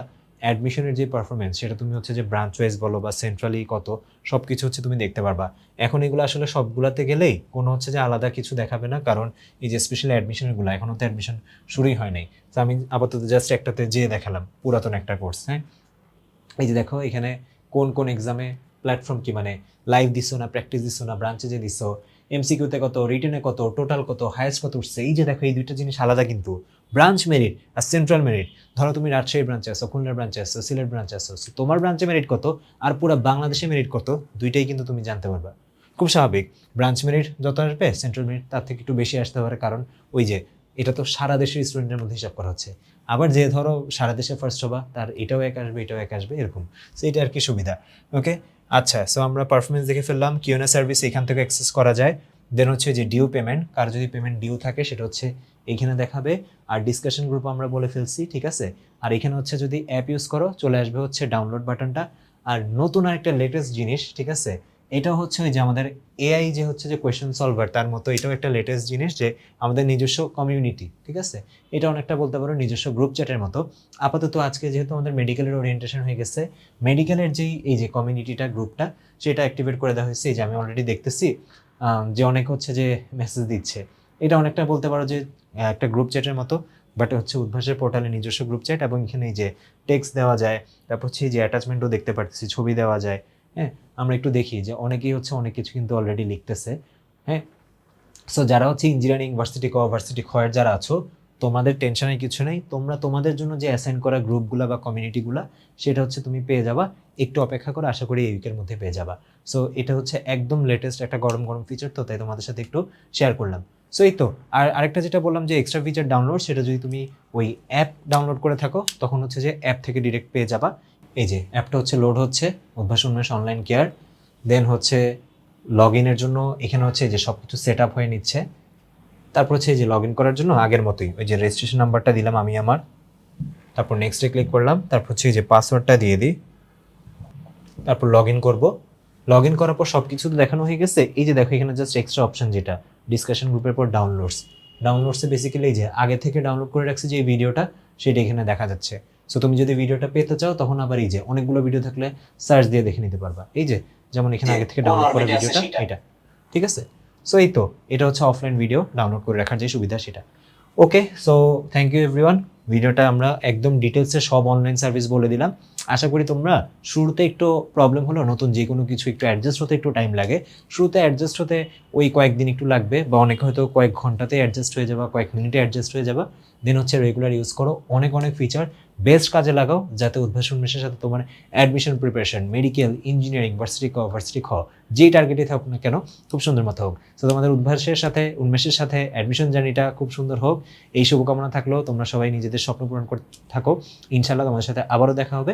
অ্যাডমিশনের যে পারফরমেন্স সেটা তুমি হচ্ছে যে ব্রাঞ্চ ওয়াইজ বলো বা সেন্ট্রালি কত সব কিছু হচ্ছে তুমি দেখতে পারবা। এখন এগুলো আসলে সবগুলাতে গেলেই কোনো হচ্ছে যে আলাদা কিছু দেখাবে না, কারণ এই যে স্পেশালি অ্যাডমিশনগুলো এখনও তো অ্যাডমিশন শুরুই হয় নাই। তো আমি আপাতত জাস্ট একটাতে যেয়ে দেখালাম, পুরাতন একটা কোর্স হ্যাঁ? এই যে দেখো, এখানে কোন কোন এক্সামে প্ল্যাটফর্ম কি? মানে লাইভ দিছো না প্র্যাকটিস দিছো না ব্রাঞ্চে যে দিছো এমসিকিউতে কত রিটেনে কত টোটাল কত হায়েস্ট কত উঠছে, এই যে দেখো, এই দুইটা জিনিস আলাদা কিন্তু। ব্রাঞ্চ মেরিট আর সেন্ট্রাল মেরিট ধরো তুমি রাজশাহী ব্রাঞ্চে আসো খুলনার ব্রাঞ্চে আসো সিলেট ব্রাঞ্চে আসো তোমার ব্রাঞ্চে মেরিট কত আর পুরো বাংলাদেশে মেরিট কত, দুইটাই কিন্তু তুমি জানতে পারবা। খুব স্বাভাবিক ব্রাঞ্চ মেরিট যত আসবে সেন্ট্রাল মেরিট তার থেকে একটু বেশি আসতে পারে, কারণ ওই যে এটা তো সারা দেশের স্টুডেন্টের মধ্যে হিসাব করা হচ্ছে। আবার যে ধরো সারা দেশে ফার্স্ট হবা তার এটাও এক আসবে, এটাও এক আসবে, এরকম। সো এটা আর কি সুবিধা ওকে আচ্ছা সো আমরা পারফরমেন্স দেখে ফেললাম কিওনে সার্ভিস এখান থেকে অ্যাক্সেস করা যায়। দেন হচ্ছে যে ডিউ পেমেন্ট কার যদি পেমেন্ট ডিউ থাকে সেটা হচ্ছে এখানে দেখাবে। আর ডিসকাশন গ্রুপ আমরা বলে ফেলছি, ঠিক আছে? আর এখানে হচ্ছে যদি অ্যাপ ইউজ করো, চলে আসবে হচ্ছে ডাউনলোড বাটনটা আর নতুন আরেকটা লেটেস্ট জিনিস, ঠিক আছে? এটাও হচ্ছে ওই যে আমাদের এআই যে হচ্ছে যে কোয়েশ্চেন সলভার তার মতো এটাও একটা লেটেস্ট জিনিস যে আমাদের নিজস্ব কমিউনিটি ঠিক আছে? এটা অনেকটা বলতে পারো নিজস্ব গ্রুপ চ্যাটের মতো। আপাতত আজকে যেহেতু আমাদের মেডিকেলের ওরিয়েন্টেশন হয়ে গেছে মেডিকেলের যেই, এই যে কমিউনিটিটা গ্রুপটা সেটা অ্যাক্টিভেট করে দেওয়া হয়েছে। যে আমি অলরেডি দেখতেছি যে অনেক হচ্ছে যে মেসেজ দিচ্ছে। এটা অনেকটা বলতে পারো যে একটা গ্রুপ চ্যাটের মতো বাট হচ্ছে উদ্ভাসের পোর্টালে নিজস্ব গ্রুপ চ্যাট এবং এখানে এই যে টেক্সট দেওয়া যায়, তারপর হচ্ছে যে অ্যাটাচমেন্টও দেখতে পারতেছি, ছবি দেওয়া যায় হ্যাঁ? আমরা একটু দেখি যে অনেকেই হচ্ছে অনেক কিছু কিন্তু অলরেডি লিখতেছে হ্যাঁ? সো যারা হচ্ছে ইঞ্জিনিয়ারিং ভার্সিটি ক খয়ের যারা আছো, তোমাদের টেনশনের কিছু নেই। তোমরা তোমাদের জন্য যে অ্যাসাইন করা গ্রুপগুলো বা কমিউনিটিগুলো সেটা হচ্ছে তুমি পেয়ে যাবা। একটু অপেক্ষা করে আশা করি এই উইকের মধ্যে পেয়ে যাবা। সো এটা হচ্ছে একদম লেটেস্ট একটা গরম গরম ফিচার তো তাই তোমাদের সাথে একটু শেয়ার করলাম। সো এই তো, আর আরেকটা যেটা বললাম যে এক্সট্রা ফিচার ডাউনলোড সেটা যদি তুমি ওই অ্যাপ ডাউনলোড করে থাকো, তখন হচ্ছে যে অ্যাপ থেকে ডিরেক্ট পেয়ে যাবা। এই যে অ্যাপটা হচ্ছে লোড হচ্ছে, অভ্যাস উন্মেষ অনলাইন কেয়ার দেন হচ্ছে লগ ইনের জন্য এখানে হচ্ছে যে সব কিছু সেট আপ হয়ে নিচ্ছে। তারপর হচ্ছে যে লগ ইন করার জন্য আগের মতোই, ওই যে রেজিস্ট্রেশন নাম্বারটা দিলাম আমি আমার। তারপর নেক্সটে ক্লিক করলাম, তারপর হচ্ছে যে পাসওয়ার্ডটা দিয়ে দিই। তারপর লগ ইন করব। লগ ইন করার পর সব কিছু তো দেখানো হয়ে গেছে। এই যে দেখো, এখানে জাস্ট এক্সট্রা অপশন যেটা ডিসকাশন গ্রুপের পর ডাউনলোডস ডাউনলোডসে বেসিক্যালি এই যে আগে থেকে ডাউনলোড করে রাখছে যে এই ভিডিওটা সেটা এখানে দেখা যাচ্ছে। সো তুমি যদি ভিডিওটা পেতে চাও তখন আবার এই যে অনেকগুলো ভিডিও থাকলে সার্চ দিয়ে দেখে নিতে পারবা। এই যে যেমন এখানে আগে থেকে ডাউনলোড করা ভিডিওটা এটা। ঠিক আছে? সো এই তো এটা হচ্ছে অফলাইন ভিডিও ডাউনলোড করে রাখার যে সুবিধা সেটা। Okay so thank you everyone ভিডিওটা আমরা একদম ডিটেলসে সব অনলাইন সার্ভিস বলে দিলাম। আশা করি তোমরা শুরুতে একটু প্রবলেম হলো, নতুন যে কোনো কিছু একটু অ্যাডজাস্ট হতে একটু টাইম লাগে। শুরুতে অ্যাডজাস্ট হতে ওই কয়েকদিন একটু লাগবে বা অনেক হয়তো কয়েক ঘন্টাতে অ্যাডজাস্ট হয়ে যাবা, কয়েক মিনিটে অ্যাডজাস্ট হয়ে যাবা। দেন হচ্ছে রেগুলার ইউজ করো। অনেক অনেক ফিচার বেস্ট কাজে লাগাও যাতে উদ্ভাস উন্মেষের সাথে তোমার admission preparation medical engineering varsity ক ভার্সিটি খ, যেই টার্গেটে থাকুক না কেন, খুব সুন্দর মতো হোক। তো তোমাদের উদ্ভাসের সাথে, উন্মেষের সাথে অ্যাডমিশন জার্নিটা খুব সুন্দর হোক। এই শুভকামনা থাকলেও তোমরা সবাই নিজেদের স্বপ্ন পূরণ করতে থাকো। ইনশাল্লাহ তোমাদের সাথে আবারও দেখা হবে।